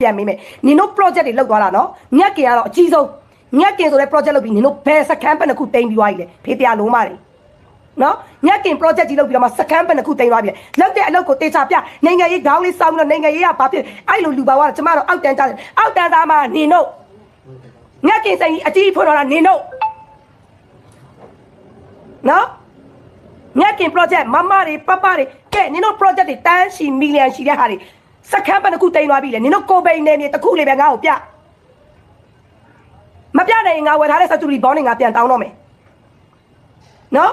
ပြန်မေးမယ်နင်တို့ project တွေလောက်သွားတာနော်ညက်ကင်ကတော့အကြီးဆုံးညက်ကင်ဆိုတဲ့ project လုပ်ပြီးနင်တို့ဘယ်စကန်ပဲတစ်ခုတင်ပြီးသွားပြီလေဖေးတရားလုံးမတွေနော်ညက်ကင် project ကြီးလုပ်ပြီးတော့မှစကန်ပဲတစ်ခုတင်သွားပြီလေလောက်တဲ့အလုပ်ကိုတေချာပြနိုင်ငံရေးခေါင်းလေးစောင်းပြီးတော့နိုင်ငံရေးကဘာဖြစ်အဲ့လိုလူပါသွားတာကျမတို့အောက်တန်းကြတယ်အောက်တန်းသားမှာနင်တို့ညက်ကင်ဆိုင်ကြီးအကြီးဖွင့်တော့တာနင်တို့နော်ညက်ကင် project မမတွေပပတွေကဲနင်တို့ project တွေတန်းရှိမီလီယံရှိတဲ့ဟာတွေ စကန်ပဲတစ်ခုတင်သွားပြီလေနင်တို့ကိုပိန်နေမြေတစ်ခုလေးပဲငါ့ကိုပြမပြနိုင်ရင်ငါဝယ်ထားတဲ့ subsidy bond တွေငါပြန်တောင်းတော့မယ်နော်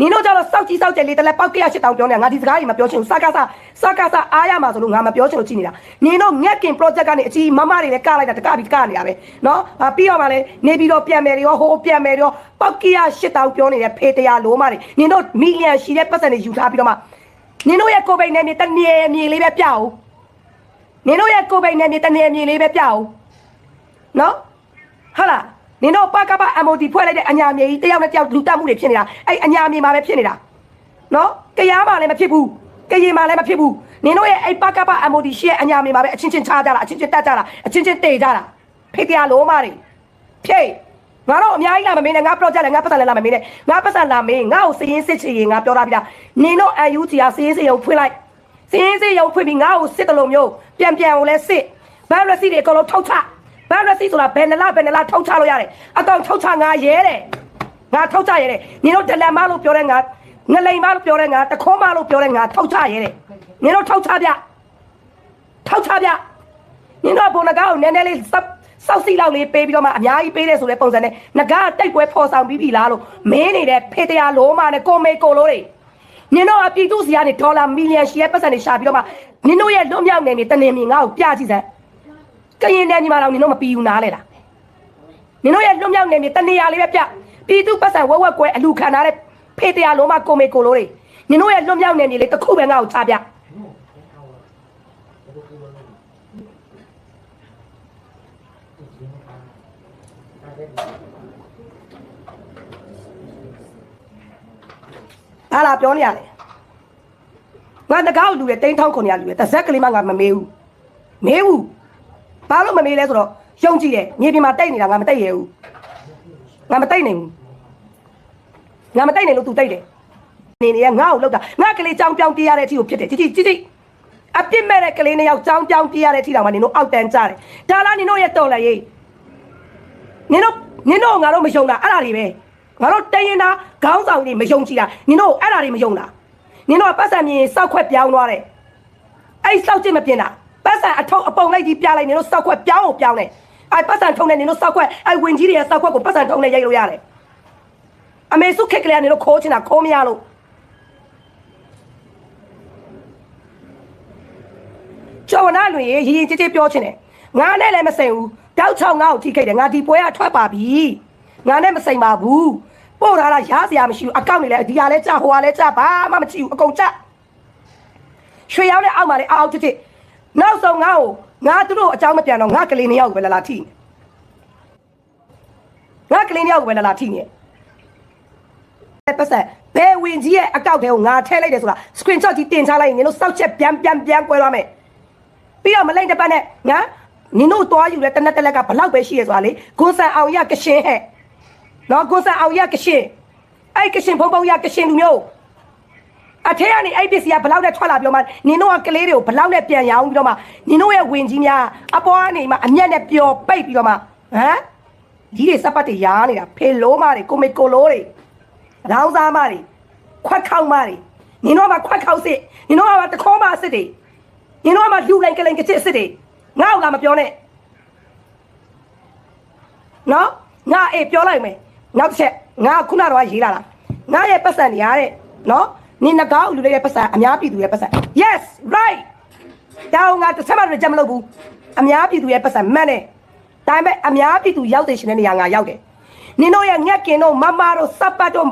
နင်တို့ကြတော့စောက်ကြီးစောက်ကျယ်လေးတလဲပေါက်ကရရှစ်တောင်ပြောနေတာငါဒီစကားကြီးမပြောချင်ဘူးစကားစားစကားစားအားရမှာဆိုလို့ငါမပြောချင်လို့ကြည့်နေတာနင်တို့ငက်ကင် project ကနေအကြီးမမတွေလည်းကလိုက်တာတကပြီးကနေတာပဲနော်အာပြီးတော့မှလည်းနေပြီးတော့ပြန်မယ်ရောဟိုပြန်မယ်ရောပေါက်ကရရှစ်တောင်ပြောနေတဲ့ဖေးတရားလိုမတွေနင်တို့မီလီယံရှိတဲ့ပတ်စံတွေယူထားပြီးတော့မှနင်တို့ရဲ့ကိုယ်ပိန်နဲ့မြေတနေမြေလေးပဲပြအောင် နင်တို့ရဲ့ကိုယ်ပိန်နဲ့မြေတနေမြေလေးပဲပြအောင်နော်ဟုတ်လားနင်တို့ပကပ MOD ဖွဲ့လိုက်တဲ့အညာမြေကြီးတယောက်နဲ့တယောက်လူတက်မှုတွေဖြစ်နေတာအဲ့အညာမြေမှာပဲဖြစ်နေတာနော်တရားမှလည်းမဖြစ်ဘူးကရင်မှလည်းမဖြစ်ဘူးနင်တို့ရဲ့အဲ့ပကပ MOD ရှေ့အညာမြေမှာပဲအချင်းချင်းချားကြတာအချင်းချင်းတက်ကြတာအချင်းချင်းတေကြတာဖိတရားလုံးမတွေဖြိတ်ငါတော့အများကြီးလာမမင်းနဲ့ငါ project လည်းငါပတ်စံလည်းလာမမင်းနဲ့ငါပတ်စံလာမင်းငါ့ကိုစည်ရင်းစစ်ချင်ရင်ငါပြောတာပြတာနင်တို့ UG ကစည်ရင်းစစ်ရုံဖွင့်လိုက် စည်ရင်းစစ်ရုံဖွင့်ပြီးငါ့ကိုစစ်တလို့မျိုးပြန်ပြန်ကိုလည်းစစ်ဘတ်ရစီတွေအကုန်လုံးထုတ်ချဘတ်ရစီဆိုတာဘယ်နှလားဘယ်နှလားထုတ်ချလို့ရတယ်အကောင်ထုတ်ချငါရဲတယ်ငါထုတ်ချရဲတယ်နင်တို့ဒလန်မလို့ပြောတဲ့ငါငလိန်မလို့ပြောတဲ့ငါတခေါမလို့ပြောတဲ့ငါထုတ်ချရဲတယ်နင်တို့ထုတ်ချပြထုတ်ချပြနင်တို့ဘုံငကားကိုနည်းနည်းလေးစောက်စောက်စီလောက်လေးပေးပြီးတော့မှအများကြီးပေးတယ်ဆိုတဲ့ပုံစံနဲ့ငကားတိုက်ပွဲဖော်ဆောင်ပြီးပြီလားလို့မင်းနေတဲ့ဖေတရားလုံးမနဲ့ကိုမေကိုလိုတွေ နင်တို့အပြည်သူစီကနေဒေါ်လာမီလီယံရှိရဲ့ပတ်စံတွေရှာပြီးတော့မှနင်တို့ရဲ့လွတ်မြောက်နေနေတနေမြင်ငါ့ကိုပြကြည့်စမ်းကရင်တဲ့ညီမတော်နင်တို့မပြီးဘူးနားလေလားနင်တို့ရဲ့လွတ်မြောက်နေနေတနေရလေးပဲပြပြည်သူပတ်စံဝက်ဝက်ကွဲအလူခံထားတဲ့ဖေတရားလုံးမကိုမေကိုလိုတွေနင်တို့ရဲ့လွတ်မြောက်နေနေလေးတစ်ခုပဲငါ့ကိုချပြ ဟာလာပြောနေရတယ်ငါတကောက်လူတွေတိန်းထောင်းခွန်ရလူတွေတစ်ဆက်ကလေးမှငါမမေးဘူးမေးဘူးဘာလို့မမေးလဲဆိုတော့ယုံကြည်တယ်မြေပြင်မှာတိတ်နေတာငါမတိတ်ရဘူးငါမတိတ်နိုင်ဘူးငါမတိတ်နိုင်လို့ तू တိတ်တယ်နေနေရငါ့ကိုလောက်တာငါကလေးကြောင်ပြောင်းပြေးရတဲ့အထိကိုဖြစ်တယ်ကြည့်ကြည့်ကြည့်ကြည့်အပြစ်မဲ့တဲ့ကလေးနှစ်ယောက်ကြောင်ပြောင်းပြေးရတဲ့အထိတောင်မှနင်တို့အောက်တန်းကြတယ်ဒါလားနင်တို့ရဲ့တော်လည်းရေးနင်တို့နင်တို့ငါတို့မယုံတာအဲ့ဒါတွေပဲ ငါတို့တရင်သားခေါင်းဆောင်တွေမယုံကြည်တာနင်တို့အဲ့ဒါတွေမယုံတာနင်တို့ကပတ်စံမြင်စောက်ခွက်ပြောင်းသွားတယ်အဲ့စောက်ချစ်မပြင်းတာပတ်စံအထုပ်အပုံလိုက်ကြီးပြလိုက်နင်တို့စောက်ခွက်ပြောင်းအောင်ပြောင်းတယ်အဲ့ပတ်စံထုံနေနင်တို့စောက်ခွက်အဲ့ဝင်ကြီးတွေရဲ့စောက်ခွက်ကိုပတ်စံထုံနေရိုက်လို့ရတယ်အမေစုခက်ကလေးကနေတော့ခိုးချင်တာခိုးမရလို့ကျော်နာလွင်ရေရင်ကြည်ကြည်ပြောချင်တယ်ငါနဲ့လည်းမစိန်ဘူးတောက်ချောင်းငါ့ကိုထိခိုက်တယ်ငါဒီပွဲကထွက်ပါပြီ ငါနဲ့မစိန်ပါဘူးပို့ထားတာရားစရာမရှိဘူးအကောင့်နေလဲဒီဟာလဲကြဟိုဟာလဲကြဘာမှမကြည့်ဘူးအကုန်ကြရွှေရောင်းတဲ့အောက်မှာလဲအောက်ချစ်ချစ်နောက်ဆုံးငါ့ကိုငါတို့အကြောင်းမပြန်တော့ငါကလေးနှစ်ယောက်ကိုပဲလာလာထိငါကလေးနှစ်ယောက်ကိုပဲလာလာထိနေပတ်ဆက်ဘယ်ဝင်ကြီးရဲ့အကောက်ထဲကိုငါထည့်လိုက်တယ်ဆိုတာ screenshot ကြီးတင်ချလိုက်ရင်နင်တို့စောက်ချက်ပြန်ပြန်ပြန်ကွဲသွားမယ်ပြီးတော့မလိုက်တဲ့ပတ်နဲ့ငါနင်တို့သွားယူတဲ့တနက်တက်လက်ကဘလောက်ပဲရှိရဆိုတာလေဂွန်ဆန်အောင်ရကရှင်ဟဲ့ နော်ဂွန်ဆန်အောင်ရကရှင်အဲ့ကရှင်ဖုံဖုံရကရှင်လူမျိုးအထက်ကနေအဲ့ပစ္စည်းကဘလောက်နဲ့ထွက်လာပြီးတော့မှနင်တို့ကကလေးတွေကိုဘလောက်နဲ့ပြန်ရောင်းပြီးတော့မှနင်တို့ရဲ့ဝင်ကြီးများအပေါ်ကနေမှအမျက်နဲ့ပျော်ပိတ်ပြီးတော့မှဟမ်ဒီတွေစပတ်တွေရားနေတာဖေလိုးမတွေကိုမေကိုလိုးတွေရောင်းစားမတွေခွက်ခေါက်မတွေနင်တို့ကခွက်ခေါက်စစ်နင်တို့ကတခေါမစစ်တွေနင်တို့ကလူလိုက်ကလိန်ကချစ်စစ်တွေငါ့ကိုလာမပြောနဲ့နော်ငါအေးပြောလိုက်မယ် နောက်တစ်ချက်ငါခုနတော့ရေးလာတာငါရဲ့ပတ်စံနေရတဲ့နော်နင်ငကောက်လူလေးရဲ့ပတ်စံအများပြည်သူရဲ့ပတ်စံ yes right တောင်းငါတစ်ချက်မှတော့ကြမလုပ်ဘူးအများပြည်သူရဲ့ပတ်စံမှန်တယ်ဒါပေမဲ့အများပြည်သူရောက်တဲ့ရှင်တဲ့နေရာငါရောက်တယ်နင်တို့ရဲ့ငှက်ကင်တို့မမတို့စပ်ပတ်တို့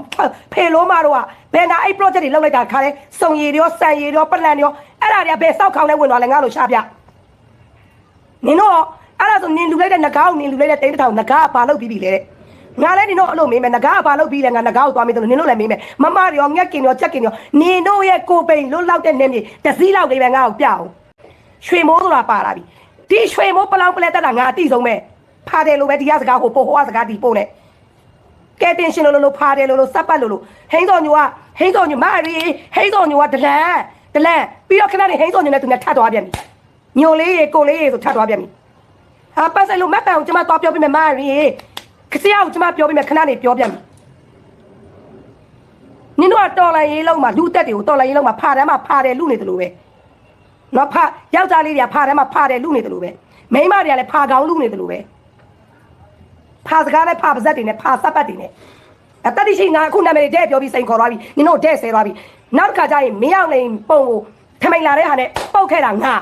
ဖေလိုမတို့ကဘယ်နာအဲ့ project တွေလောက်လိုက်တာခါလဲစုံရည်ရောစံရည်ရောပလန်ရောအဲ့ဒါတွေကဘယ်စောက်ခေါင်းလဲဝင်သွားလဲငါလို့ရှာပြနင်တို့အဲ့ဒါဆိုနင်လူလိုက်တဲ့ငကားကိုနင်လူလိုက်တဲ့တိန်းတစ်ထောင်ငကားကဘာလုပ်ပြီးပြီလဲတဲ့ ငါလည်းနင်တို့အဲ့လိုမေးမယ်ငကားကဘာလုပ်ပြီးလဲငါငကားကိုသွားမေးတယ်နင်တို့လည်းမေးမယ်မမတွေရောငှက်ကင်ရောချက်ကင်ရောနင်တို့ရဲ့ကိုပိန်လွတ်လောက်တဲ့နေမြေတစ်စည်းလောက်လေးပဲငါ့ကိုပြအောင်ရွှေမိုးဆိုတာပါလာပြီဒီရွှေမိုးပလောင်ပလဲတက်တာငါအတိဆုံးပဲဖာတယ်လို့ပဲဒီကစကားကိုပို့ဟိုကစကားဒီပို့နဲ့ကဲတင်ရှင်လို့လို့ဖာတယ်လို့လို့စပ်ပတ်လို့လို့ဟိန်းစော်ညိုကဟိန်းစော်ညိုမရီဟိန်းစော်ညိုကဒလန်ဒလန်ပြီးတော့ခဏနေဟိန်းစော်ညိုနဲ့သူနဲ့ထပ်သွားပြန်ပြီညိုလေးရေကိုလေးရေဆိုထပ်သွားပြန်ပြီဟာပတ်ဆိုင်လို့မတ်ပန်ကိုကျမသွားပြောပြမယ်မရီ ခစရကိုကျမပြောပြမယ်ခဏနေပြောပြန်ပြီနင်တို့ကတော်လိုက်ရေးလုံးမှာလူတက်တွေကိုတော်လိုက်ရေးလုံးမှာဖာတယ်မှာဖာတယ်လူနေတယ်လို့ပဲနော်ဖာယောက်ျားလေးတွေကဖာထဲမှာဖာတယ်လူနေတယ်လို့ပဲမိန်းမတွေကလည်းဖာကောင်းလူနေတယ်လို့ပဲဖာစကားနဲ့ဖာပါဇက်တွေနဲ့ဖာစပ်ပတ်တွေနဲ့အတတိရှိငါအခုနာမည်တဲ့ပြောပြီးစိန်ခေါ်သွားပြီနင်တို့တဲ့ဆဲသွားပြီနောက်တစ်ခါကျရင်မင်းအောင်လိန်ပုံကိုထမိန်လာတဲ့ဟာနဲ့ပုတ်ခဲ့တာငါ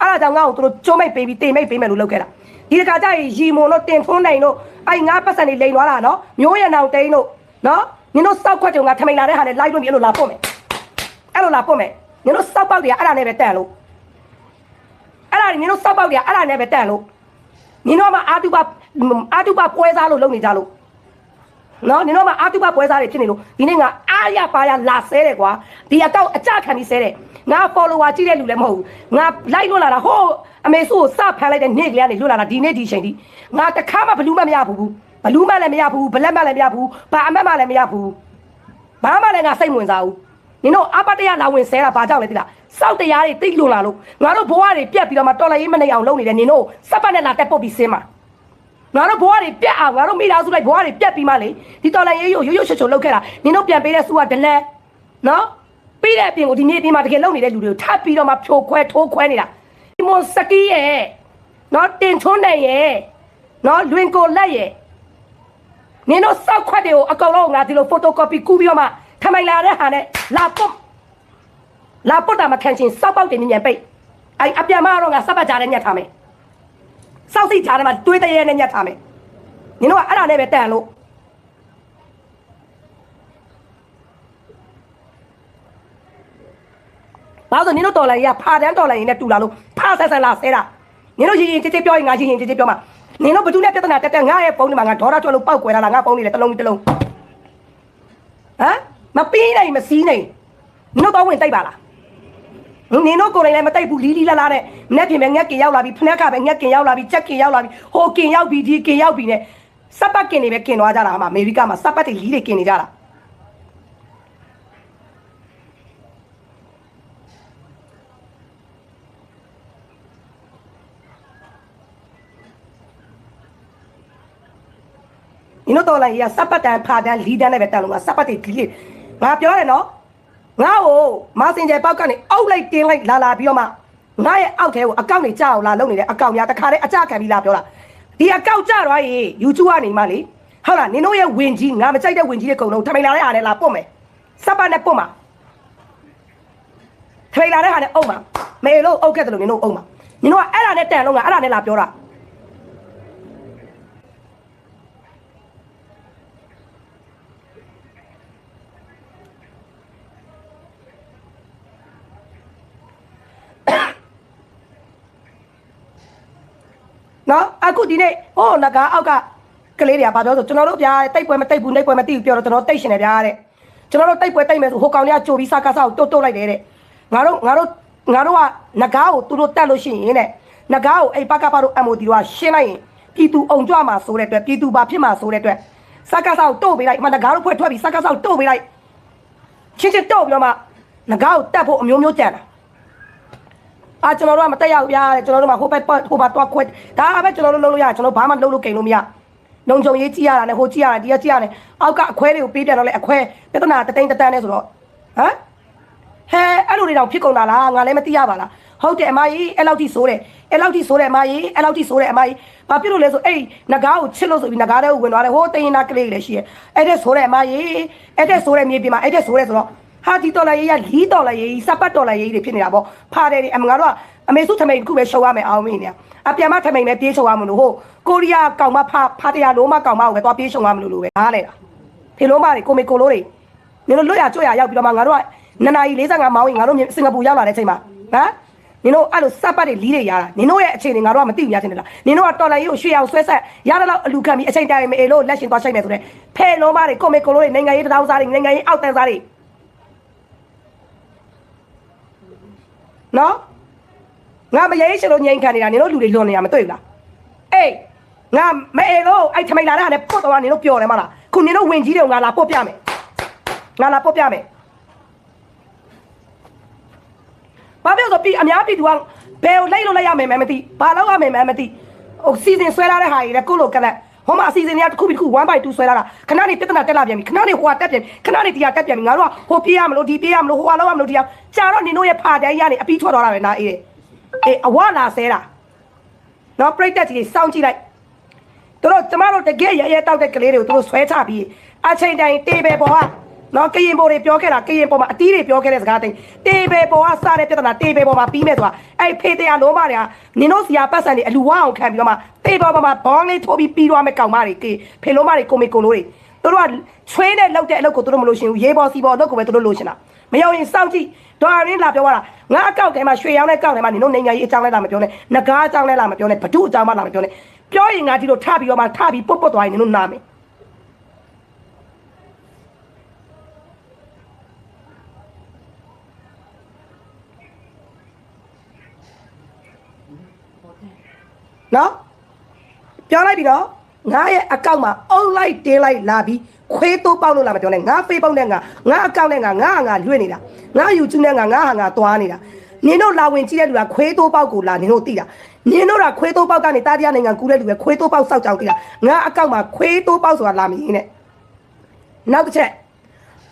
အဲ့ဒါကြောင့်ငါ့ကိုသူတို့ကျိုးမိတ်ပေးပြီးတင်မိတ်ပေးမယ်လို့လုပ်ခဲ့တာ ဒီတစ်ခါကျရင်ရီမွန်တို့တင်ထွန်းနိုင်တို့အဲ့ငါပတ်စံတွေလိန်သွားတာနော်မျိုးရံအောင်တိန်တို့နော်နင်တို့စောက်ခွက်ကြုံကထမိန်လာတဲ့ဟာနဲ့လိုက်လို့ပြီးအဲ့လိုလာပုတ်မယ်အဲ့လိုလာပုတ်မယ်နင်တို့စောက်ပေါက်တွေကအဲ့ဒါနဲ့ပဲတန်လို့အဲ့ဒါနင်တို့စောက်ပေါက်တွေကအဲ့ဒါနဲ့ပဲတန်လို့နင်တို့မှအာတုပအာတုပပွဲစားလို့လုပ်နေကြလို့နော်နင်တို့မှအာတုပပွဲစားတွေဖြစ်နေလို့ဒီနေ့ငါအားရပါရလာဆဲတယ်ကွာဒီအကောက်အကြခံပြီးဆဲတယ်ငါ follower ကြည့်တဲ့လူလည်းမဟုတ်ဘူးငါလိုက်လွတ်လာတာဟိုး အမေစုကိုစဖန်လိုက်တဲ့နေ့ကလေးကနေလွတ်လာတာဒီနေ့ဒီချိန်ဒီငါတခါမှဘလူးမမရဘူးဘလူးမလည်းမရဘူးဘလက်မလည်းမရဘူးဘာအမတ်မလည်းမရဘူးဘာမှလည်းငါစိတ်ဝင်စားဘူးနင်တို့အပတရလာဝင်ဆဲတာဘာကြောင့်လဲသိလားစောက်တရားတွေတိတ်လွန်လာလို့ငါတို့ဘဝတွေပြက်ပြီးတော့မှတော်လိုက်ရေးမနေအောင်လုပ်နေတယ်နင်တို့စက်ပတ်နဲ့လာတက်ပုတ်ပြီးဆင်းမှာငါတို့ဘဝတွေပြက်အောင်ငါတို့မိသားစုလိုက်ဘဝတွေပြက်ပြီးမှလေဒီတော်လိုက်ရေးရိုးရိုးရိုးချွတ်ချွတ်လုပ်ခဲ့တာနင်တို့ပြန်ပေးတဲ့စုကဒလန်နော်ပြီးတဲ့အပြင်ကိုဒီနေ့ဒီမှာတကယ်လုပ်နေတဲ့လူတွေကိုထပ်ပြီးတော့မှဖြိုခွဲထိုးခွဲနေတာ ဒီမွန်စကီးရဲ့နော်တင်ထွန်းနိုင်ရဲ့နော်လွင်ကိုလက်ရဲ့နင်တို့စောက်ခွက်တွေကိုအကောင်လုံးငါဒီလို photocopy ကူးပြီးတော့မှထမိုင်လာတဲ့ဟာနဲ့လာပုတ်လာပုတ်တာမခံချင်းစောက်ပေါက်တင်ညံပိတ်အဲ့အပြန်မတော့ငါစပ်ပတ်ကြတဲ့ညက်ထားမယ်စောက်စိတ်ကြတဲ့မှာတွေးတရဲနဲ့ညက်ထားမယ်နင်တို့ကအဲ့ဒါနဲ့ပဲတန်လို့ ဘာလို့နင်တို့တော်လိုက်ရဖာတန်းတော်လိုက်ရင်နဲ့တူလာလို့ဖာဆက်ဆက်လာဆဲတာနင်တို့ရင်ရင်ကြည်ကြည်ပြောရင်ငါရင်ရင်ကြည်ကြည်ပြောမှာနင်တို့ဘသူနဲ့ပြဿနာတက်တက်ငါရဲ့ဖုန်းဒီမှာငါဒေါ်လာထွက်လို့ပောက်ကွယ်လာတာငါဖုန်းလေးလည်းတစ်လုံးတစ်လုံးဟမ်မပြီးနိုင်မစည်းနိုင်နင်တို့တော့ဝင်တိုက်ပါလားနင်တို့ကိုယ်တိုင်လည်းမတိတ်ဘူးလီလီလာလာနဲ့မနေ့ပြင်ပဲငက်ကင်ရောက်လာပြီဖနက်ကပဲငက်ကင်ရောက်လာပြီချက်ကင်ရောက်လာပြီဟိုကင်ရောက်ပြီဒီကင်ရောက်ပြီနဲ့စပ်ပတ်ကင်တွေပဲကင်သွားကြတာအမအမေရိကမှာစပ်ပတ်တွေလီးတွေကင်နေကြတာ နင်တို့တော်လိုက်ရစပ်ပတ်တန်ဖာတန်လီးတန်နဲ့ပဲတက်လို့ငါစပ်ပတ်တွေလီးငါပြောတယ်နော်ငါ့ကိုမစင်ကျဲပေါက်ကနေအောက်လိုက်တင်းလိုက်လာလာပြီးတော့မှငါရဲ့အောက်ထဲကိုအကောင့်တွေကြောက်အောင်လာလုပ်နေတဲ့အကောင့်များတခါတည်းအကြခံပြီးလာပြောတာဒီအကောင့်ကြတော့ရေ YouTube ကနေမှလေဟုတ်လားနင်တို့ရဲ့ဝင်ကြီးငါမကြိုက်တဲ့ဝင်ကြီးတွေအကုန်လုံးထမိန်လာတဲ့ဟာနဲ့လာပုတ်မယ်စပ်ပတ်နဲ့ပုတ်မှာထမိန်လာတဲ့ဟာနဲ့အုပ်မှာမေလို့အုပ်ခဲ့တယ်လို့နင်တို့အုပ်မှာနင်တို့ကအဲ့ဒါနဲ့တန်လုံးကအဲ့ဒါနဲ့လာပြောတာနော် အခုဒီနေ့ဟိုငကားအောက်ကကလေးတွေကဘာပြောဆိုကျွန်တော်တို့ဗျာတိတ်ပွဲမတိတ်ဘူးနှိတ်ပွဲမတိဘူးပြောတော့ကျွန်တော်တိတ်ရှင်တယ်ဗျာတဲ့ကျွန်တော်တို့တိတ်ပွဲတိတ်မယ်ဆိုဟိုကောင်လေးကကြိုပြီးစကားစားကိုတုတ်တုတ်လိုက်တယ်တဲ့ငါတို့ငါတို့ငါတို့ကငကားကိုသူတို့တက်လို့ရှိရင်တဲ့ငကားကိုအဲ့ပကပတို့ MOD တို့ကရှင်းလိုက်ရင်ပြည်သူအုံကြွမှာဆိုတဲ့အတွက်ပြည်သူဘာဖြစ်မှာဆိုတဲ့အတွက်စကားစားကိုတုတ်ပေးလိုက်မှငကားတို့ဖွဲ့ထွက်ပြီးစကားစားကိုတုတ်ပေးလိုက်ချင်းချင်းတုတ်ပြီးတော့မှငကားကိုတက်ဖို့အမျိုးမျိုးကြံတာ အာကျွန်တော်တို့ကမတက်ရဘူးဗျာတဲ့ကျွန်တော်တို့ကဟိုဘက်ဟိုဘက်တော့ခွဲဒါပဲကျွန်တော်တို့လုပ်လို့ရတယ်ကျွန်တော်ဘာမှလုပ်လို့ကိန်းလို့မရလုံခြုံရေးကြည့်ရတာနဲ့ဟိုကြည့်ရတာဒီကကြည့်ရတယ်အောက်ကအခွဲတွေကိုပေးပြန်တော့လေအခွဲပြဿနာတသိန်းတတန်းနဲ့ဆိုတော့ဟမ်ဟဲအဲ့လိုတွေတော့ဖြစ်ကုန်တာလားငါလည်းမသိရပါလားဟုတ်တယ်အမကြီးအဲ့လောက်ထိဆိုးတယ်အဲ့လောက်ထိဆိုးတယ်အမကြီးအဲ့လောက်ထိဆိုးတယ်အမကြီးဘာဖြစ်လို့လဲဆိုအဲ့ငကားကိုချစ်လို့ဆိုပြီးငကားတဲ့ကိုဝင်သွားတယ်ဟိုတင်းနာကလေးလည်းရှိရဲ့အဲ့တဲ့ဆိုးတယ်အမကြီးအဲ့တဲ့ဆိုးတယ်မြေပြင်မှာအဲ့တဲ့ဆိုးတယ်ဆိုတော့ ဟာဒီတော်လာရေးရလီးတော်လာရေးစပတ်တော်လာရေးတွေဖြစ်နေတာပေါ့ဖားတယ်ဒီအမငါတို့ကအမေစုထမိန်တစ်ခုပဲရှုံရမယ်အောင်မင်းနေအပြန်မထမိန်ပဲပြေးရှုံရမလို့ဟိုကိုရီးယားကောင်မဖားဖားတရားလုံးမကောင်မကိုပဲသွားပြေးရှုံရမလို့လို့ပဲနားလေတာဖေလုံးမတွေကိုမေကိုလိုတွေနင်တို့လွတ်ရကြွရရောက်ပြီးတော့မှငါတို့ကနနာရီ45မောင်းရင်ငါတို့စင်ကာပူရောက်လာတဲ့အချိန်မှာဟမ်နင်တို့အဲ့လိုစပတ်တွေလီးတွေရတာနင်တို့ရဲ့အခြေအနေငါတို့ကမသိဘူးရတင်တယ်လားနင်တို့ကတော်လိုင်းကြီးကိုရွှေအောင်ဆွဲဆက်ရတဲ့လောက်အလူခံပြီးအချိန်တိုင်းမေလို့လက်ရှင်သွားချိတ်နေဆိုတဲ့ဖဲလုံးမတွေကိုမေကိုလိုတွေနိုင်ငံရေးတောင်းစားတွေနိုင်ငံရေးအောက်တန်းစားတွေ နော်ငါမရေးရှင်လို့ငြိမ်ခံနေတာနင်တို့လူတွေလွန်နေရမတွေ့ဘူးလားအေးငါမအေလို့အဲ့ထမိန်လာတဲ့ဟာနဲ့ပုတ်တော့နင်တို့ပြောတယ်မလားခုနင်တို့ဝင်ကြီးတွေကိုငါလာပုတ်ပြမယ်ငါလာပုတ်ပြမယ်ဘာပြောဆိုပြီးအများပြည်သူကဘယ်ကိုလိုက်လို့လိုက်ရမယ်မသိဘာလို့ရမယ်မသိဟိုစီစဉ်ဆွဲလာတဲ့ဟာကြီးလေကိုလိုကလက် ဟိုမှာအစီအစဉ်တွေကတစ်ခုပြီးတစ်ခု1 by 2ဆွဲလာတာခဏနေပြဿနာတက်လာပြန်ပြီခဏနေဟိုကတက်ပြန်ပြီခဏနေဒီကတက်ပြန်ပြီငါတို့ကဟိုပြေးရမလို့ဒီပြေးရမလို့ဟိုကလောက်ရမလို့ဒီကကြာတော့နင်တို့ရဲ့ဖာတိုင်းရနေအပြီးထွက်သွားတာပဲနားအေးအေးအဝလာဆဲတာနော်ပြိတက်ကြီးစောင့်ကြည့်လိုက်တို့တို့ကျမတို့တကယ်ရရဲတောက်တဲ့ကလေးတွေကိုတို့ဆွဲချပြီးအချိန်တိုင်းတေးပဲပေါ်က နော်ကရင်ပေါ်တွေပြောခဲ့တာကရင်ပေါ်မှာအတီးတွေပြောခဲ့တဲ့စကားတိုင်းတေးပဲပေါ်ကစတဲ့ပြဿနာတေးပဲပေါ်မှာပြီးမဲ့ဆိုတာအဲ့ဖေးတရားလုံးမတွေကနင်တို့စီယာပတ်စံတွေအလူဝအောင်ခံပြီးတော့မှတေးပေါ်ပေါ်မှာဘောင်းလေးထိုးပြီးပြီးသွားမဲ့ကောင်မတွေကေဖေလုံးမတွေကိုမေကိုလိုတွေတို့တို့ကချွေးနဲ့လောက်တဲ့အလုပ်ကိုတို့တို့မလို့ရှင်ဘူးရေးပေါ်စီပေါ်အလုပ်ကိုပဲတို့တို့လို့ရှင်တာမရောက်ရင်စောင့်ကြည့်ဒေါ်ရင်းလာပြောတာငါအကောက်ထဲမှာရွှေရောင်းတဲ့ကောက်ထဲမှာနင်တို့နေညာကြီးအကြောင်းလဲလာမပြောနဲ့ငကားအကြောင်းလဲလာမပြောနဲ့ဘဒုအကြောင်းမှလာမပြောနဲ့ပြောရင်ငါဒီလိုထပြီးတော့မှထပြီးပုတ်ပုတ်သွားရင်နင်တို့နာမယ် နော်ပြောလိုက်ပြီနော်ငါရဲ့အကောင့်မှာအုံလိုက်တင်းလိုက်လာပြီးခွေးတိုးပေါက်လို့လာမပြောနဲ့ငါ Facebook နဲ့ငါငါအကောင့်နဲ့ငါငါဟာငါလွှင့်နေတာငါ YouTube နဲ့ငါငါဟာငါသွားနေတာနင်တို့လာဝင်ကြည့်တဲ့လူကခွေးတိုးပေါက်ကိုလာနင်တို့သိတာနင်တို့ကခွေးတိုးပေါက်ကနေတာတရားနိုင်ငံကူးတဲ့လူပဲခွေးတိုးပေါက်စောက်ကြောင်သိတာငါအကောင့်မှာခွေးတိုးပေါက်ဆိုတာလာမရင်းနဲ့နောက်တစ်ချက်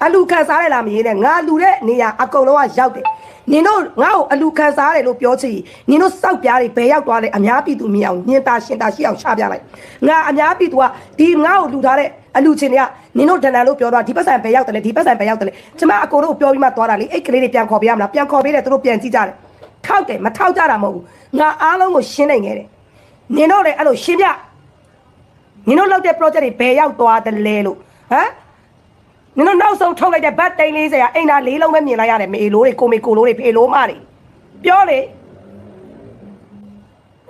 အလူခံစားရလာမရင်းနဲ့ငါလူတဲ့နေရာအကုန်လုံးကရောက်တယ်နင်တို့ငါ့ကိုအလူခံစားရတယ်လို့ပြောချင်နင်တို့စောက်ပြားတွေဘယ်ရောက်သွားလဲအများပြည်သူမြင်အောင်ညင်တာရှင်တာရှိအောင်ချပြလိုက်ငါအများပြည်သူကဒီငါ့ကိုလူထားတဲ့အလူချင်းတွေကနင်တို့ဒဏ္ဍာလို့ပြောတော့ဒီပတ်စံဘယ်ရောက်တယ်လဲဒီပတ်စံဘယ်ရောက်တယ်လဲကျမအကိုတို့ပြောပြီးမှသွားတာလေအဲ့ကလေးတွေပြန်ခေါ်ပေးရမလားပြန်ခေါ်ပေးတယ်သူတို့ပြန်ကြည့်ကြတယ်ထောက်တယ်မထောက်ကြတာမဟုတ်ဘူးငါအားလုံးကိုရှင်းနိုင်ခဲ့တယ်နင်တို့လည်းအဲ့လိုရှင်းပြနင်တို့လုပ်တဲ့ project တွေဘယ်ရောက်သွားတယ်လဲလို့ဟမ် နင်တို့နောက်ဆုံးထုတ်လိုက်တဲ့ဘတ်တိန်40ကအိမ်သာလေးလုံးပဲမြင်လိုက်ရတယ်မေလိုတွေကိုမေကိုလိုတွေဖေလိုမတွေပြောလေ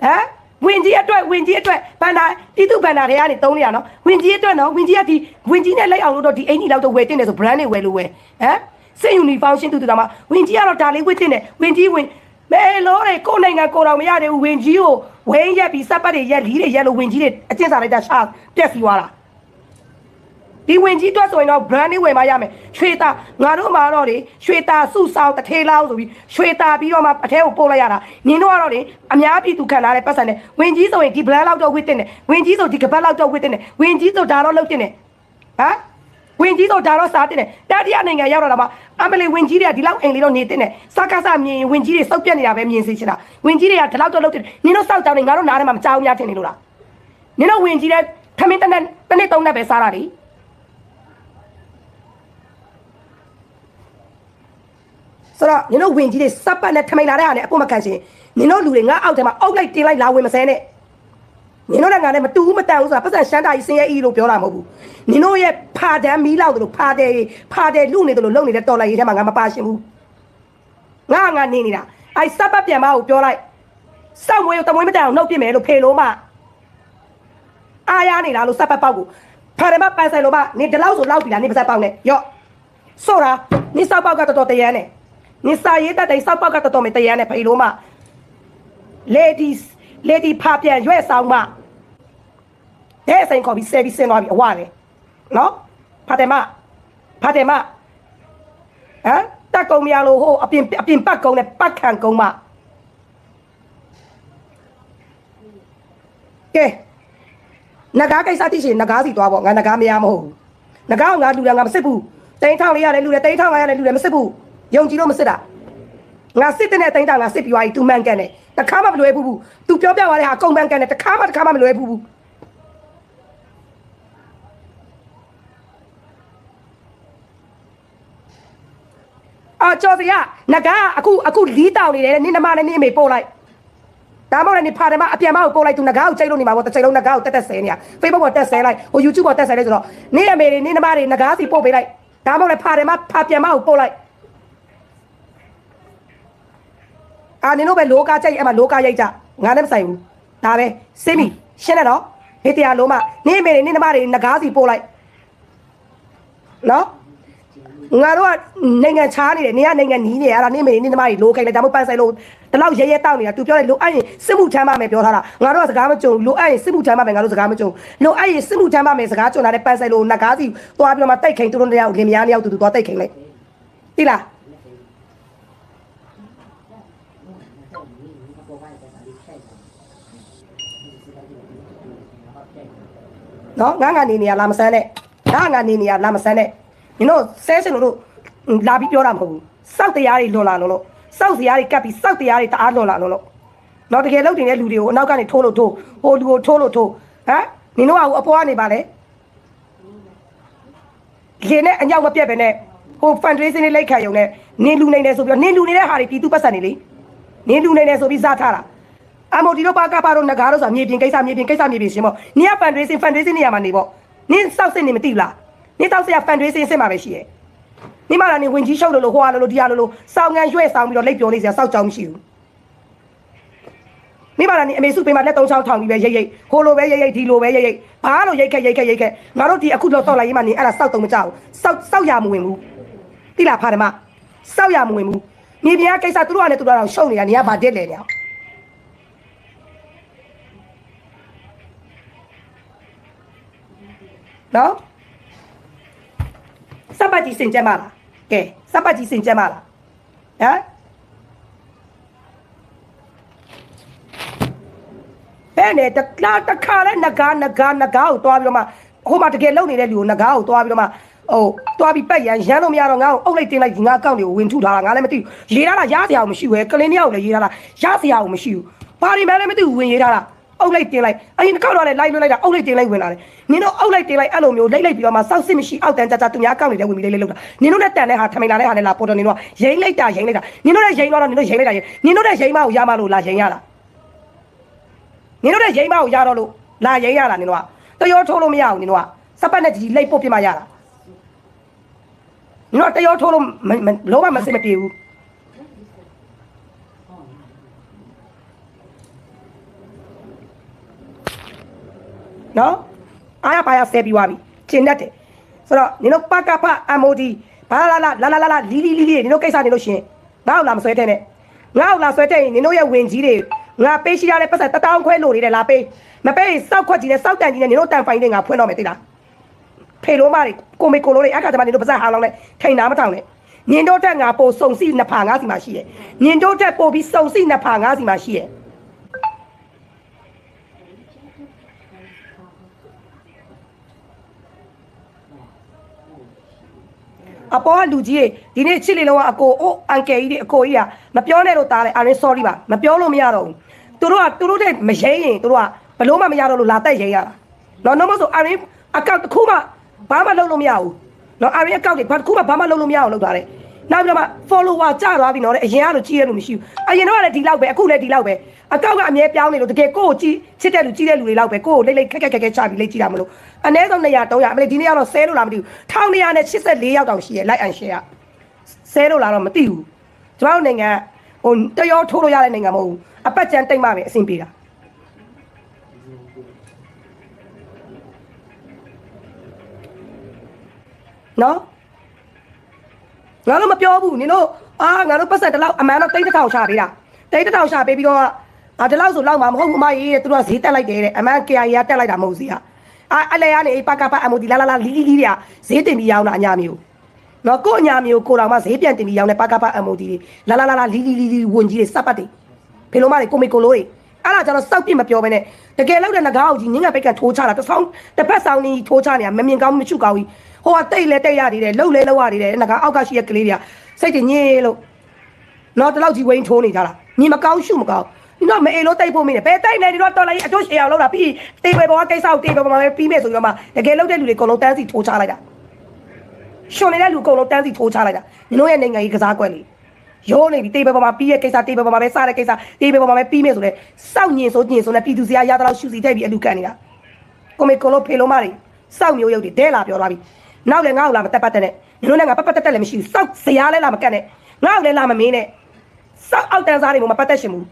ဟမ်ဝင်ကြီးအတွက်ဝင်ကြီးအတွက်ဘန်နာပြည်သူဘန်နာတွေကနေတုံးနေရနော်ဝင်ကြီးအတွက်နော်ဝင်ကြီးကဒီဝင်ကြီးနဲ့လိုက်အောင်လို့တော့ဒီအင်ကြီးလောက်တော့ဝယ်တင်တယ်ဆို brand တွေဝယ်လို့ဝယ်ဟမ်စင်ယူနီဖောင်းရှင်းတူတူတာမှာဝင်ကြီးကတော့ဒါလေးဝယ်တင်တယ်ဝင်ကြီးဝင်မဲလို့တွေကိုနိုင်ငံကိုတော်မရတဲ့ဝင်ကြီးကိုဝင်းရက်ပြီးစက်ပတ်တွေရက်လီးတွေရက်လို့ဝင်ကြီးတွေအကျင့်စာလိုက်တာရှာပြက်စီသွားတာ ဒီဝင်ကြီးအတွက်ဆိုရင်တော့ brand လေးဝယ်မရမယ်ရွှေတာငါတို့မှာတော့လေရွှေတာစုဆောင်တစ်ထေးလောက်ဆိုပြီးရွှေတာပြီးတော့မှအထဲကိုပို့လိုက်ရတာနင်တို့ကတော့လေအများပြည်သူခံလာတဲ့ပတ်စံနဲ့ဝင်ကြီးဆိုရင်ဒီ brand လောက်တော့ဝစ်တင်တယ်ဝင်ကြီးဆိုဒီကပတ်လောက်တော့ဝစ်တင်တယ်ဝင်ကြီးဆိုဒါတော့လုပ်တင်တယ်ဟမ်ဝင်ကြီးဆိုဒါတော့စားတင်တယ်တတိယနိုင်ငံရောက်တော့မှအမလေးဝင်ကြီးတွေကဒီလောက်အိမ်လေးတော့နေတင်တယ်စကားစမြင်ရင်ဝင်ကြီးတွေစောက်ပြက်နေတာပဲမြင်စေချင်တာဝင်ကြီးတွေကဒီလောက်တော့လုပ်တင်နင်တို့စောက်ကြောင်နေငါတို့နားထဲမှာမကြောက်များတင်နေလို့လားနင်တို့ဝင်ကြီးတဲ့ထမင်းတစ်နက်တစ်နေ့သုံးနက်ပဲစားတာလေ ဆိုတော့နင်တို့ဝင်ကြီးတွေစပ်ပတ်နဲ့ထမိန်လာတဲ့ဟာနဲ့အဖို့မကန်ရှင်နင်တို့လူတွေငါအောက်ထဲမှာအောက်လိုက်တင်လိုက်လာဝင်မစဲနဲ့နင်တို့ကငါနဲ့မတူဘူးမတန်ဘူးဆိုတာပတ်စံရှမ်းတာကြီးစင်ရဲ့အီလို့ပြောတာမဟုတ်ဘူးနင်တို့ရဲ့ဖာတန်းမီးလောက်တို့ဖာတယ်ဖာတယ်လူနေတို့လုံနေတဲ့တော်လိုက်ရေးထဲမှာငါမပါရှင်ဘူးငါငါနေနေတာအဲစပ်ပတ်ပြန်မကိုပြောလိုက်စောက်မွေးတမွေးမတန်အောင်နှုတ်ပြမယ်လို့ဖေလို့မအာရနေတာလို့စပ်ပတ်ပေါက်ကိုဖာတယ်မပန်းဆိုင်လို့မနေဒီလောက်ဆိုလောက်ပြီလားနေပါစပ်ပေါက်နဲ့ရော့ဆိုတာနေစောက်ပေါက်ကတော်တော်တရမ်းနဲ့ နိစာရေးတတ်တဲ့စောက်ပေါက်ကတော်တော်မတရမ်းနဲ့ဖိလို့မ ladies lady ဖာပြန်ရွဲ့ဆောင်မတဲ့ဆိုင်ခေါ်ပြီးဆယ်ပြီးဆင်းသွားပြီအဝပဲနော်ဖာတယ်မဖာတယ်မဟမ်တက်ကုံမရလို့ဟိုအပြင်အပြင်ပတ်ကုံနဲ့ပတ်ခံကုံမကဲနဂါကိစ္စတိရှိရင်နဂါစီသွားပေါ့ငါနဂါမရမဟုတ်ဘူးနဂါကငါလူတယ်ငါမစစ်ဘူးတိန်ထောင်လေးရတယ်လူတယ်တိန်ထောင်ရရတယ်လူတယ်မစစ်ဘူး ယုံကြည်လို့မစစ်တာငါစစ်တဲ့အတိုင်းတာငါစစ်ပြီးွားပြီ तू မှန်ကန်တယ်တခါမှမလွယ်ဘူးဘူး तू ပြောပြသွားတဲ့ဟာအကုန်မှန်ကန်တယ်တခါမှတခါမှမလွယ်ဘူးဘူးအော်ကျော်စရာငကားအခုအခုလီးတောင်နေတယ်နင်းနမနဲ့နင်းအမေပို့လိုက်ဒါမှမဟုတ်လည်းဖာတယ်မအပြန်မကိုပို့လိုက်သူငကားကိုချိန်လို့နေမှာပေါ့တစ်ချိန်လုံးငကားကိုတက်တက်ဆဲနေရ Facebook ပေါ်တက်ဆဲလိုက်ဟို YouTube ပေါ်တက်ဆဲလိုက်ဆိုတော့နင်းအမေတွေနင်းနမတွေငကားစီပို့ပေးလိုက်ဒါမှမဟုတ်လည်းဖာတယ်မဖာပြန်မကိုပို့လိုက် အာနင်တို့ပဲလောကကြိုက်အဲ့မှာလောကရိုက်ကြငါနဲ့မဆိုင်ဘူးဒါပဲစင်းပြီရှင်းတယ်နော်ဟေးတရားလုံးမနင်းမေတွေနင်းသမားတွေငကားစီပို့လိုက်နော်ငါတို့ကနိုင်ငံချားနေတယ်နေကနိုင်ငံနီးနေရတာနေမေနေသမားကြီးလိုခိုင်းတယ်ဒါမှမဟုတ်ပန်းဆိုင်လို့ဒီလောက်ရဲရဲတောက်နေတာ तू ပြောတယ်လိုအဲ့ရင်စစ်မှုထမ်းပါမယ်ပြောထားတာငါတို့ကစကားမကြုံလိုအဲ့ရင်စစ်မှုထမ်းပါမယ်ငါတို့စကားမကြုံလိုအဲ့ရင်စစ်မှုထမ်းပါမယ်စကားကြုံတာတဲ့ပန်းဆိုင်လို့နဂါးစီသွားပြီးတော့မှတိတ်ခိန်သူတို့တယောက်လင်မယားတယောက်တူတူသွားတိတ်ခိန်လိုက်တိလား နော်ငါငါနေနေရလာမဆန်းနဲ့ငါငါနေနေရလာမဆန်းနဲ့ညတို့ဆဲစင်တို့လာပြီးပြောတာမဟုတ်ဘူးစောက်တရားတွေလွန်လာလို့လို့စောက်တရားတွေကပ်ပြီးစောက်တရားတွေတအားလွန်လာလို့လို့နော်တကယ်လို့တင်တဲ့လူတွေကိုအနောက်ကနေထိုးလို့ထိုးဟိုလူကိုထိုးလို့ထိုးဟမ်နင်တို့ကအပေါ်ကနေပါလေလေနဲ့အညောက်မပြတ်ပဲနဲ့ဟို fundraising လေးလိုက်ခံရုံနဲ့နင်လူနေတယ်ဆိုပြီးတော့နင်လူနေတဲ့ဟာတွေပြည်သူပတ်စံနေလေနင်လူနေတယ်ဆိုပြီးစားထားတာ အမိုဒီတို့ပါကပါတို့ငကားတို့ဆိုတာမြေပြင်ကိစ္စမြေပြင်ကိစ္စမြေပြင်ရှင်းပေါ့နင်က fundraising fundraising နေရာမှာနေပေါ့နင်စောက်စစ်နေမသိဘူးလားနင်တောက်စရာ fundraising စစ်မှာပဲရှိရဲ့နိမလာနေဝင်ကြီးရှုပ်လို့လို့ဟိုဟာလို့လို့ဒီဟာလို့လို့စောင်းငံရွှဲ့ဆောင်ပြီးတော့လက်ပြောနေစရာစောက်ကြောင်မရှိဘူးမိမလာနေအမေစုပေးမှာလက်သုံးချောင်းထောင်ပြီးပဲရိတ်ရိတ်ဟိုလိုပဲရိတ်ရိတ်ဒီလိုပဲရိတ်ရိတ်ဘာလို့ရိတ်ခက်ရိတ်ခက်ရိတ်ခက်ငါတို့ဒီအခုတော့စောက်လိုက်ရေးမှနေအဲ့ဒါစောက်တုံမကြောက်စောက်စောက်ရမဝင်ဘူးတိလားဖာဓမ္မစောက်ရမဝင်ဘူးမြေပြင်ကကိစ္စသူတို့ကလည်းသူတို့ကတော့ရှုံနေတာနေရဘာတက်လဲနေအောင် နော်စပ်ပတ်ကြီးစင်ကြက်မလားကဲစပ်ပတ်ကြီးစင်ကြက်မလားဟမ်ဘယ်နဲ့တလားတခါလဲငကားငကားငကားကိုတွားပြီးတော့မှဟိုမှာတကယ်လုံနေတဲ့လူကိုငကားကိုတွားပြီးတော့မှဟိုတွားပြီးပက်ရန်ရမ်းလို့မရတော့ငါ့ကိုအုပ်လိုက်တင်လိုက်ဒီငါအကောင့်တွေကိုဝင်ထုထားတာငါလည်းမသိဘူးရေးထားတာရစရာမရှိဘူးကလင်းတယောက်လည်းရေးထားတာရစရာမရှိဘူးဘာဒီမဲလည်းမသိဘူးဝင်ရေးထားတာ အုပ်လိုက်တင်လိုက်အရင်တစ်ခေါက်တော့လည်းလိုက်လွှတ်လိုက်တာအုပ်လိုက်တင်လိုက်ဝင်လာတယ်နင်တို့အုပ်လိုက်တင်လိုက်အဲ့လိုမျိုးလိုက်လိုက်ပြီးတော့မှစောက်စစ်မရှိအောက်တန်းကြကြသူများအကောင့်တွေလည်းဝင်ပြီးလိုက်လိုက်လောက်တာနင်တို့နဲ့တန်တဲ့ဟာထမိန်လာတဲ့ဟာနဲ့လာပေါ်တော့နင်တို့ကရိမ့်လိုက်တာရိမ့်လိုက်တာနင်တို့နဲ့ရိမ့်တော့နင်တို့ရိမ့်လိုက်တာရိမ့်နင်တို့နဲ့ရိမ့်မကိုရမလို့လာရိမ့်ရတာနင်တို့နဲ့ရိမ့်မကိုရတော့လို့လာရိမ့်ရတာနင်တို့ကတရောထိုးလို့မရဘူးနင်တို့ကစပတ်နဲ့ကြီးလိုက်ပုတ်ပြမရတာနင်တို့ကတရောထိုးလို့လုံးဝမစစ်မပြေဘူး နော်အားရပါရဆဲပြီးသွားပြီကျင်တတ်တယ်ဆိုတော့နင်တို့ပကပ MOD ဘာလာလာလာလာလာလာလီလီလီလီနင်တို့ကိစ္စနေလို့ရှင်ငါ့ကိုလာမဆွဲတဲ့နဲ့ငါ့ကိုလာဆွဲတဲ့ရင်နင်တို့ရဲ့ဝင်ကြီးတွေငါပေးရှိရတဲ့ပတ်စံတတောင်းခွဲလို့နေတယ်လာပေးမပေးစောက်ခွက်ကြီးနဲ့စောက်တန်ကြီးနဲ့နင်တို့တန်ဖိုင်တွေငါဖွင့်တော့မယ်သိလားဖေလိုမတွေကိုမေကိုလိုတွေအခါကျမှနင်တို့ပါစက်ဟာလောင်းနဲ့ထိန်နာမထောင်နဲ့ညင်တို့တက်ငါပို့စုံစီနှစ်ဖာငါးစီမှာရှိရဲ့ညင်တို့တက်ပို့ပြီးစုံစီနှစ်ဖာငါးစီမှာရှိရဲ့ အပေါ်ကလူကြီးတွေဒီနေ့ချစ်လေလုံးကအကိုအိုးအန်ကယ်ကြီးတွေအကိုကြီးကမပြောနဲ့လို့တားတယ်အားရင်း sorry ပါမပြောလို့မရတော့ဘူးသူတို့ကသူတို့တဲ့မရဲရင်သူတို့ကဘလို့မှမရတော့လို့လာတက်ရဲရတာနော်နော်မဆိုအားရင်းအကောင့်တစ်ခုမှဘာမှလုပ်လို့မရဘူးနော်အားရင်းအကောင့်တွေဘာတစ်ခုမှဘာမှလုပ်လို့မရအောင်လုပ်တာလေ နောက်ပြီးတော့မှ follower ကျသွားပြီနော်တဲ့အရင်ကတော့ကြီးရလို့မရှိဘူးအရင်တော့လည်းဒီလောက်ပဲအခုလည်းဒီလောက်ပဲအကောင့်ကအမြဲပြောင်းနေလို့တကယ်ကိုယ့်ကိုကြီးချစ်တဲ့လူကြီးတဲ့လူတွေလောက်ပဲကိုယ့်ကိုလိတ်လိတ်ခက်ခက်ခက်ခက်ချပြီးလိတ်ကြည့်တာမလို့အနည်းဆုံး200 300အမလေးဒီနေ့ကတော့ဆဲလို့လားမသိဘူး1284ရောက်တောင်ရှိရဲ့ like and share ဆဲလို့လားတော့မသိဘူးကျွန်တော်တို့နိုင်ငံဟိုတရောထိုးလို့ရတဲ့နိုင်ငံမဟုတ်ဘူးအပတ်ကျန်တိတ်မှပဲအဆင်ပြေတာနော် ငါတို့မပြောဘူးနင်တို့အာငါတို့ပတ်စံတစ်လောက်အမှန်တော့တိတ်တစ်ထောင်ချပေးတာတိတ်တစ်ထောင်ချပေးပြီးတော့အာဒီလောက်ဆိုလောက်မှာမဟုတ်ဘူးအမကြီးတဲ့သူတို့ကဈေးတက်လိုက်တယ်တဲ့အမှန် KIA ကတက်လိုက်တာမဟုတ်ဈေးကအာအလဲကနေပကပအမိုဒီလာလာလာလီလီလီတွေကဈေးတင်ပြီးရောင်းတာအညာမျိုးနော်ကို့အညာမျိုးကိုတော်မှဈေးပြန်တင်ပြီးရောင်းတဲ့ပကပအမိုဒီတွေလာလာလာလာလီလီလီလီဝင်ကြီးတွေစပ်ပတ်တွေဖေလုံးမတွေကိုမေကိုလိုတွေအဲ့ဒါကျတော့စောက်ပြစ်မပြောဘဲနဲ့တကယ်လောက်တဲ့ငကားအောင်ကြီးငင်းငါပိတ်ကထိုးချတာတစ်ဆောင်တစ်ဖက်ဆောင်နေထိုးချနေတာမမြင်ကောင်းမချူကောင်းကြီး ဟိုကတိတ်လဲတိတ်ရနေတယ်လှုပ်လဲလှုပ်ရနေတယ်ငကားအောက်ကရှိရဲ့ကလေးတွေကစိတ်တညင်းလို့နော်တလောက်ကြီးဝင်းထိုးနေကြတာမြင်မကောင်းရှုမကောင်းဒီတော့မအေလို့တိတ်ဖို့မင်းနဲ့ဘယ်တိုက်နေဒီတော့တော်လိုက်အကျိုးရှယ်အောင်လုပ်တာပြီးတေးပဲဘောကကိစ္စကိုတေးပဲဘောမှာပဲပြီးမဲ့ဆိုပြီးတော့မှတကယ်လုပ်တဲ့လူတွေအကုန်လုံးတန်းစီထိုးချလိုက်တာရှင်နေတဲ့လူအကုန်လုံးတန်းစီထိုးချလိုက်တာညီတို့ရဲ့နိုင်ငံကြီးကစားကွက်လေးရိုးနေပြီတေးပဲဘောမှာပြီးရဲ့ကိစ္စတေးပဲဘောမှာပဲစားတဲ့ကိစ္စတေးပဲဘောမှာပဲပြီးမဲ့ဆိုလဲစောက်ညင်ဆိုညင်ဆိုနဲ့ပြည်သူစရာရတဲ့လောက်ရှူစီတဲ့ပြီးအလူကန်နေတာကိုမေကိုလိုဖေလုံးမတွေစောက်မျိုးရုပ်တွေဒဲလာပြောသွားပြီ နောက်လည်းငါ့ကိုလာမတက်ပတ်တဲ့နဲ့ညီတို့နဲ့ငါပတ်ပတ်တက်တက်လည်းမရှိဘူးစောက်စရာလည်းလာမကတ်နဲ့ငါ့ကိုလည်းလာမမင်းနဲ့စောက်အောက်တန်းစားတွေမပတ်သက်ရှင်ဘူး